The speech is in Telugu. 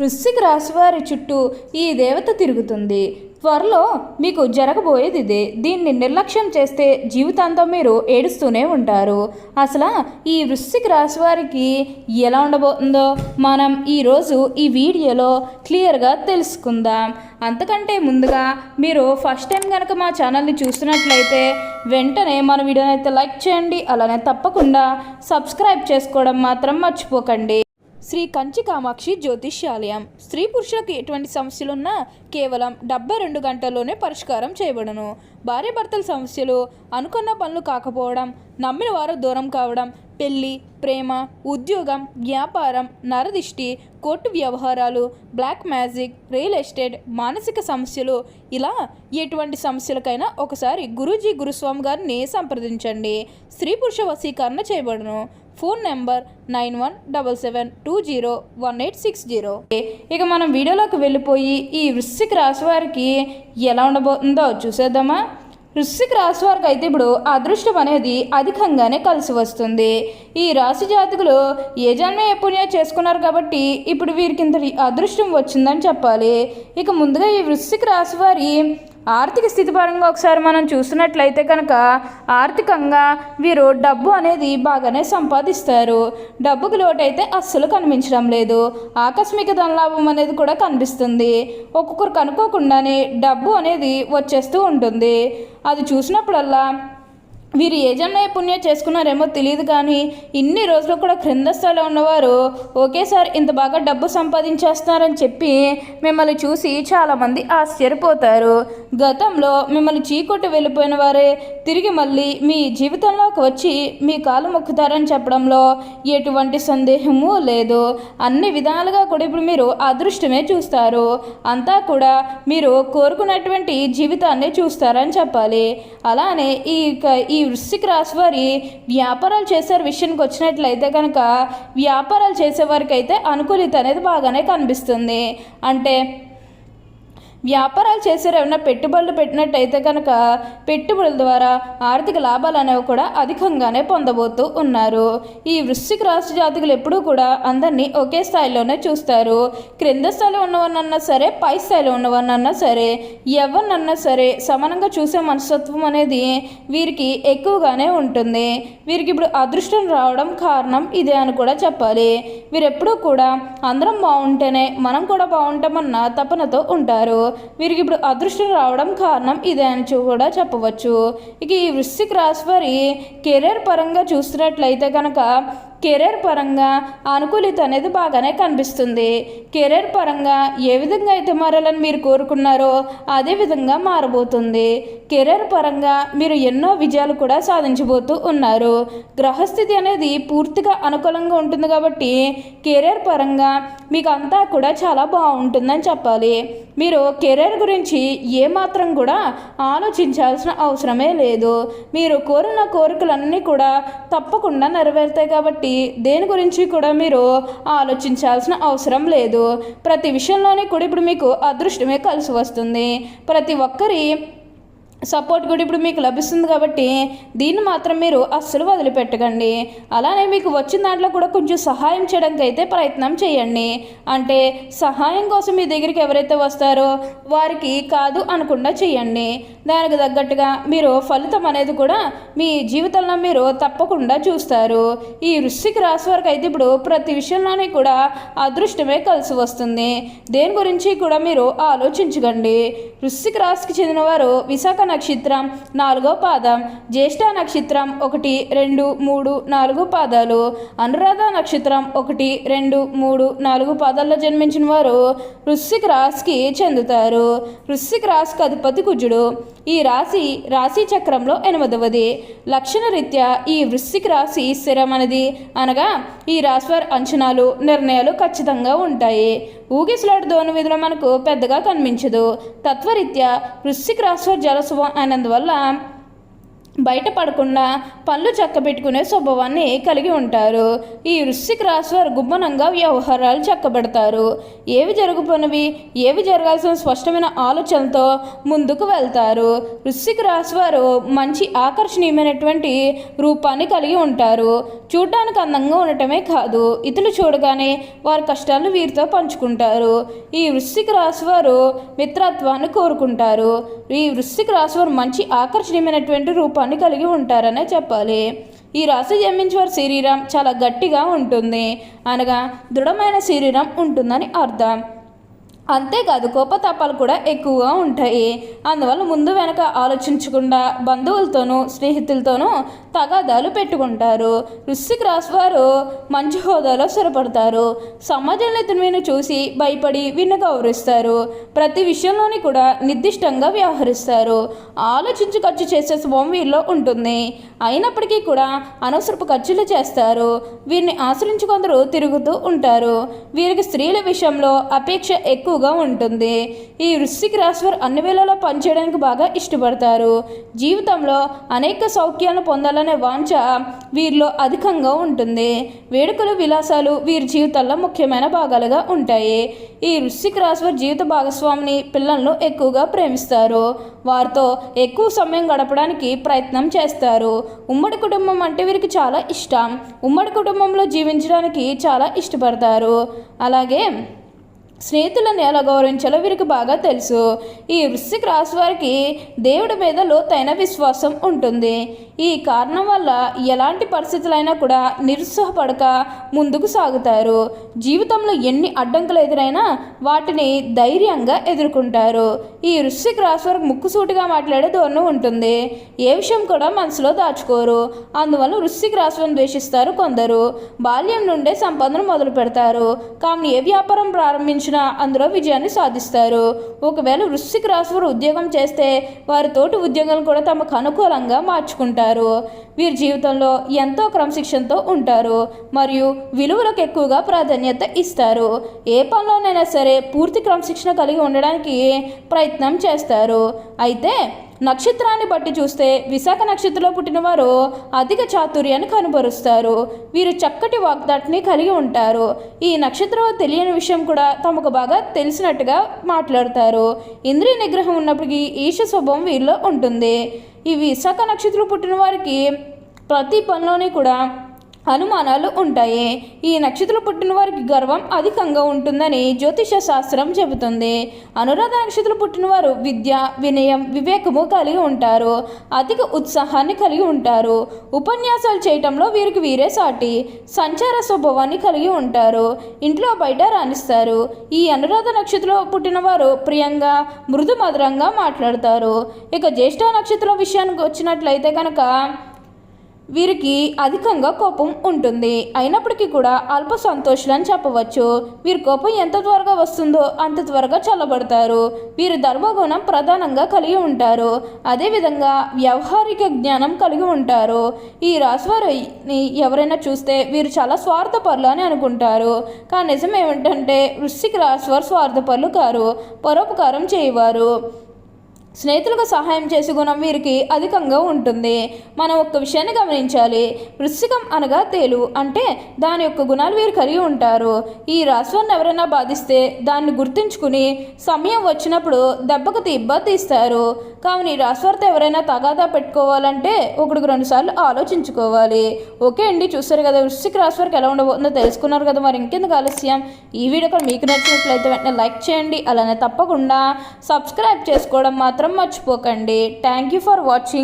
వృశ్చిక రాశివారి చుట్టూ ఈ దేవత తిరుగుతుంది. త్వరలో మీకు జరగబోయేది ఇదే. దీన్ని నిర్లక్ష్యం చేస్తే జీవితాంతం మీరు ఏడుస్తూనే ఉంటారు. అసలు ఈ వృశ్చిక రాశి వారికి ఎలా ఉండబోతుందో మనం ఈరోజు ఈ వీడియోలో క్లియర్గా తెలుసుకుందాం. అంతకంటే ముందుగా మీరు ఫస్ట్ టైం కనుక మా ఛానల్ని చూస్తున్నట్లయితే వెంటనే మన వీడియోని అయితే లైక్ చేయండి. అలానే తప్పకుండా సబ్స్క్రైబ్ చేసుకోవడం మాత్రం మర్చిపోకండి. శ్రీ కంచి కామాక్షి జ్యోతిష్యాలయం. స్త్రీ పురుషులకు ఎటువంటి సమస్యలున్నా కేవలం డెబ్బై రెండు గంటల్లోనే పరిష్కారం చేయబడును. భార్యాభర్తల సమస్యలు అనుకున్న పనులు కాకపోవడం నమ్మిన వారు దూరం కావడం పెళ్ళి ప్రేమ ఉద్యోగం వ్యాపారం నరదిష్టి కోర్టు వ్యవహారాలు బ్లాక్ మ్యాజిక్ రియల్ ఎస్టేట్ మానసిక సమస్యలు ఇలా ఎటువంటి సమస్యలకైనా ఒకసారి గురూజీ గురుస్వామి గారిని సంప్రదించండి. స్త్రీ పురుష వశీకరణ చేయబడును. Phone number nine one double seven two zero one eight six zero. ఇక మనం వీడియోలోకి వెళ్ళిపోయి ఈ వృశ్చిక రాశి వారికి ఎలా ఉండబోతుందో చూసేద్దామా? వృశ్చిక రాశి వారికి అయితే ఇప్పుడు అదృష్టం అనేది అధికంగానే కలిసి వస్తుంది. ఈ రాశి జాతకులు ఏ జన్మ ఏ పుణ్యం చేసుకున్నారు కాబట్టి ఇప్పుడు వీరికి ఇంత అదృష్టం వచ్చిందని చెప్పాలి. ఇక ముందుగా ఈ వృశ్చిక రాశి వారి ఆర్థిక స్థితి పరంగా ఒకసారి మనం చూసినట్లయితే కనుక ఆర్థికంగా వీరు డబ్బు అనేది బాగానే సంపాదిస్తారు. డబ్బుకి లోటైతే అస్సలు కనిపించడం లేదు. ఆకస్మిక ధనలాభం అనేది కూడా కనిపిస్తుంది. ఒక్కొక్కరు కనుకోకుండానే డబ్బు అనేది వచ్చేస్తూ ఉంటుంది. అది చూసినప్పుడల్లా వీరు ఏ జన్మ పుణ్యం చేసుకున్నారేమో తెలియదు కానీ ఇన్ని రోజులు కూడా క్రింద స్థాయిలో ఉన్నవారు ఒకేసారి ఇంత బాగా డబ్బు సంపాదించేస్తున్నారని చెప్పి మిమ్మల్ని చూసి చాలామంది ఆశ్చర్యపోతారు. గతంలో మిమ్మల్ని చీకొట్టి వెళ్ళిపోయిన వారే తిరిగి మళ్ళీ మీ జీవితంలోకి వచ్చి మీ కాలు మొక్కుతారని చెప్పడంలో ఎటువంటి సందేహము లేదు. అన్ని విధాలుగా కూడా ఇప్పుడు మీరు అదృష్టమే చూస్తారు. అంతా కూడా మీరు కోరుకున్నటువంటి జీవితాన్ని చూస్తారని చెప్పాలి. అలానే ఈ ఈ ఈ వృశ్చిక రాశి వారి వ్యాపారాలు చేసే విషయానికి వచ్చినట్లయితే కనుక వ్యాపారాలు చేసేవారికి అయితే అనుకూలిత అనేది బాగానే కనిపిస్తుంది. అంటే వ్యాపారాలు చేసారు ఏమైనా పెట్టుబడులు పెట్టినట్టయితే కనుక పెట్టుబడుల ద్వారా ఆర్థిక లాభాలు అనేవి కూడా అధికంగానే పొందబోతూ ఉన్నారు. ఈ వృశ్చిక రాశి జాతకులు ఎప్పుడూ కూడా అందరినీ ఒకే స్థాయిలోనే చూస్తారు. క్రింద స్థాయిలో ఉన్నవన్నన్నా సరే పై స్థాయిలో ఉన్నవన్నన్నా సరే ఎవరినన్నా సరే సమానంగా చూసే మనస్తత్వం అనేది వీరికి ఎక్కువగానే ఉంటుంది. వీరికి ఇప్పుడు అదృష్టం రావడం కారణం ఇదే అని కూడా చెప్పాలి. వీరెప్పుడూ కూడా అందరం బాగుంటేనే మనం కూడా బాగుంటామన్న తపనతో ఉంటారు. వీరికి ఇప్పుడు అదృష్టం రావడం కారణం ఇదే అని కూడా చెప్పవచ్చు. ఇక ఈ వృశ్చిక రాశి వారి కెరీర్ పరంగా చూస్తున్నట్లయితే కనుక కెరీర్ పరంగా అనుకూలిత అనేది బాగానే కనిపిస్తుంది. కెరీర్ పరంగా ఏ విధంగా అయితే మారాలని మీరు కోరుకున్నారో అదే విధంగా మారబోతుంది. కెరీర్ పరంగా మీరు ఎన్నో విజయాలు కూడా సాధించబోతూ ఉన్నారు. గ్రహస్థితి అనేది పూర్తిగా అనుకూలంగా ఉంటుంది కాబట్టి కెరీర్ పరంగా మీకు అంతా కూడా చాలా బాగుంటుందని చెప్పాలి. మీరు కెరీర్ గురించి ఏమాత్రం కూడా ఆలోచించాల్సిన అవసరమే లేదు. మీరు కోరిన కోరికలన్నీ కూడా తప్పకుండా నెరవేరుతాయి కాబట్టి దేని గురించి కూడా మీరు ఆలోచించాల్సిన అవసరం లేదు. ప్రతి విషయంలోనే కూడా ఇప్పుడు మీకు అదృష్టమే కలిసి వస్తుంది. ప్రతి ఒక్కరి సపోర్ట్ కూడా ఇప్పుడు మీకు లభిస్తుంది కాబట్టి దీన్ని మాత్రం మీరు అస్సలు వదిలిపెట్టకండి. అలానే మీకు వచ్చిన దాంట్లో కూడా కొంచెం సహాయం చేయడానికి అయితే ప్రయత్నం చేయండి. అంటే సహాయం కోసం మీ దగ్గరికి ఎవరైతే వస్తారో వారికి కాదు అనకుండా చేయండి. దానికి తగ్గట్టుగా మీరు ఫలితం అనేది కూడా మీ జీవితంలో మీరు తప్పకుండా చూస్తారు. ఈ వృశ్చిక రాశి వరకు అయితే ఇప్పుడు ప్రతి విషయంలోనే కూడా అదృష్టమే కలిసి వస్తుంది. దేని గురించి కూడా మీరు ఆలోచించకండి. వృశ్చిక రాశికి చెందిన వారు విశాఖ నక్షత్రం నాలుగో పాదం. జ్యేష్ఠ నక్షత్రం ఒకటి రెండు మూడు నాలుగు పాదాలు. అనురాధ నక్షత్రం ఒకటి రెండు మూడు నాలుగు పాదాల్లో జన్మించిన వారు వృశ్చిక రాశికి చెందుతారు. వృశ్చిక రాశికి అధిపతి కుజుడు. ఈ రాశి రాశి చక్రంలో ఎనిమిదవది. లక్షణరీత్యా ఈ వృశ్చిక రాశి స్థిరమైనది. అనగా ఈ రాశివారి అంచనాలు నిర్ణయాలు ఖచ్చితంగా ఉంటాయి. ఊగిసలాడు దోని విధులు మనకు పెద్దగా కనిపించదు. తత్వరీత్యా వృశ్చిక రాశివారి వారి అయినందువల్ల బయటపడకుండా పళ్ళు చక్కబెట్టుకునే స్వభావాన్ని కలిగి ఉంటారు. ఈ వృశ్చిక రాశి వారు గుమ్మనంగా వ్యవహారాలు చక్కబెడతారు. ఏవి జరుగుతున్నవి ఏవి జరగాల్సిన స్పష్టమైన ఆలోచనతో ముందుకు వెళ్తారు. వృశ్చిక రాశి వారు మంచి ఆకర్షణీయమైనటువంటి రూపాన్ని కలిగి ఉంటారు. చూడటానికి అందంగా ఉండటమే కాదు ఇతరులు చూడగానే వారి కష్టాలను వీరితో పంచుకుంటారు. ఈ వృశ్చిక రాశి వారు మిత్రత్వాన్ని కోరుకుంటారు. ఈ వృశ్చిక రాశి వారు మంచి ఆకర్షణీయమైనటువంటి రూపాన్ని కలిగి ఉంటారనే చెప్పాలి. ఈ రాశి జన్మించేవారి శరీరం చాలా గట్టిగా ఉంటుంది. అనగా దృఢమైన శరీరం ఉంటుందని అర్థం. అంతేకాదు కోపతాపాలు కూడా ఎక్కువగా ఉంటాయి. అందువల్ల ముందు వెనక ఆలోచించకుండా బంధువులతోనూ స్నేహితులతోనూ తగాదాలు పెట్టుకుంటారు. వృశ్చిక రాశి వారు మంచి హోదాలో స్థిరపడతారు. సమాజంలో ఇతను చూసి భయపడి విన్న గౌరవిస్తారు. ప్రతి విషయంలోని కూడా నిర్దిష్టంగా వ్యవహరిస్తారు. ఆలోచించి ఖర్చు చేసే స్వభావం వీరిలో ఉంటుంది. అయినప్పటికీ కూడా అనవసరపు ఖర్చులు చేస్తారు. వీరిని ఆశ్రయించి కొందరు తిరుగుతూ ఉంటారు. వీరికి స్త్రీల విషయంలో అపేక్ష ఎక్కువ ఎక్కువగా ఉంటుంది. ఈ వృశ్చిక రాశి వారు అన్ని వేళలా పనిచేయడానికి బాగా ఇష్టపడతారు. జీవితంలో అనేక సౌఖ్యాలను పొందాలనే వాంఛ వీరిలో అధికంగా ఉంటుంది. వేడుకలు విలాసాలు వీరి జీవితాల్లో ముఖ్యమైన భాగాలుగా ఉంటాయి. ఈ వృశ్చిక రాశి వారి జీవిత భాగస్వామిని పిల్లలను ఎక్కువగా ప్రేమిస్తారు. వారితో ఎక్కువ సమయం గడపడానికి ప్రయత్నం చేస్తారు. ఉమ్మడి కుటుంబం అంటే వీరికి చాలా ఇష్టం. ఉమ్మడి కుటుంబంలో జీవించడానికి చాలా ఇష్టపడతారు. అలాగే స్నేహితులను ఎలా గౌరవించాలో వీరికి బాగా తెలుసు. ఈ వృశ్చిక రాశి వారికి దేవుడి మీద లోతైన విశ్వాసం ఉంటుంది. ఈ కారణం వల్ల ఎలాంటి పరిస్థితులైనా కూడా నిరుత్సాహపడక ముందుకు సాగుతారు. జీవితంలో ఎన్ని అడ్డంకులు ఎదురైనా వాటిని ధైర్యంగా ఎదుర్కొంటారు. ఈ వృశ్చిక రాశి వారికి ముక్కుసూటిగా మాట్లాడే ధోరణి ఉంటుంది. ఏ విషయం కూడా మనసులో దాచుకోరు. అందువల్ల వృశ్చిక రాశిని ద్వేషిస్తారు కొందరు. బాల్యం నుండే సంపాదన మొదలు పెడతారు కానీ ఏ వ్యాపారం ప్రారంభించారు అందులో విజయాన్ని సాధిస్తారు. ఒకవేళ వృశ్చిక రాశి వారు ఉద్యోగం చేస్తే వారి తోటి ఉద్యోగాలను కూడా తమకు అనుకూలంగా మార్చుకుంటారు. వీరి జీవితంలో ఎంతో క్రమశిక్షణతో ఉంటారు. మరియు విలువలకు ఎక్కువగా ప్రాధాన్యత ఇస్తారు. ఏ పనిలోనైనా సరే పూర్తి క్రమశిక్షణ కలిగి ఉండడానికి ప్రయత్నం చేస్తారు. అయితే నక్షత్రాన్ని బట్టి చూస్తే విశాఖ నక్షత్రంలో పుట్టినవారు అధిక చాతుర్యాన్ని కనుబరుస్తారు. వీరు చక్కటి వాగ్దాటిని కలిగి ఉంటారు. ఈ నక్షత్రం తెలియని విషయం కూడా తమకు బాగా తెలిసినట్టుగా మాట్లాడతారు. ఇంద్రియ నిగ్రహం ఉన్నప్పటికీ ఈశ స్వభావం వీరిలో ఉంటుంది. ఈ విశాఖ నక్షత్రం పుట్టిన వారికి ప్రతి పనిలోని కూడా అనుమానాలు ఉంటాయి. ఈ నక్షత్రం పుట్టిన వారికి గర్వం అధికంగా ఉంటుందని జ్యోతిష శాస్త్రం చెబుతుంది. అనురాధ నక్షత్రం పుట్టినవారు విద్య వినయం వివేకము కలిగి ఉంటారు. అధిక ఉత్సాహాన్ని కలిగి ఉంటారు. ఉపన్యాసాలు చేయటంలో వీరికి వీరే సాటి. సంచార స్వభావాన్ని కలిగి ఉంటారు. ఇంట్లో బయట రాణిస్తారు. ఈ అనురాధ నక్షత్రం పుట్టినవారు ప్రియంగా మృదు మధురంగా మాట్లాడతారు. ఇక జ్యేష్ఠ నక్షత్రం విషయానికి వచ్చినట్లయితే కనుక వీరికి అధికంగా కోపం ఉంటుంది. అయినప్పటికీ కూడా అల్ప సంతోషులు అని చెప్పవచ్చు. వీరి కోపం ఎంత త్వరగా వస్తుందో అంత త్వరగా చల్లబడతారు. వీరు ధర్మగుణం ప్రధానంగా కలిగి ఉంటారు. అదేవిధంగా వ్యవహారిక జ్ఞానం కలిగి ఉంటారు. ఈ రాశివారిని ఎవరైనా చూస్తే వీరు చాలా స్వార్థపరులు అని అనుకుంటారు. కానీ నిజం ఏమిటంటే వృశ్చిక రాశివారు స్వార్థపరులు కారు. పరోపకారం చేయవారు. స్నేహితులకు సహాయం చేసే గుణం వీరికి అధికంగా ఉంటుంది. మనం ఒక్క విషయాన్ని గమనించాలి. వృశ్చికం అనగా తేలు అంటే దాని యొక్క గుణాలు వీరు కలిగి ఉంటారు. ఈ రాశివారిని ఎవరైనా బాధిస్తే దాన్ని గుర్తుంచుకుని సమయం వచ్చినప్పుడు దెబ్బకు తిబ్బ తీస్తారు కావున ఈ రాశివారితో ఎవరైనా తగాదా పెట్టుకోవాలంటే ఒకటికి రెండు సార్లు ఆలోచించుకోవాలి. ఓకే అండి చూస్తారు కదా వృశ్చిక రాశి వారికి ఎలా ఉండబోతుందో తెలుసుకున్నారు కదా మరి ఇంకెందుకు ఆలస్యం? ఈ వీడియో మీకు నచ్చినట్లయితే వెంటనే లైక్ చేయండి. అలానే తప్పకుండా సబ్స్క్రైబ్ చేసుకోవడం మాత్రం మర్చిపోకండి. Thank you for watching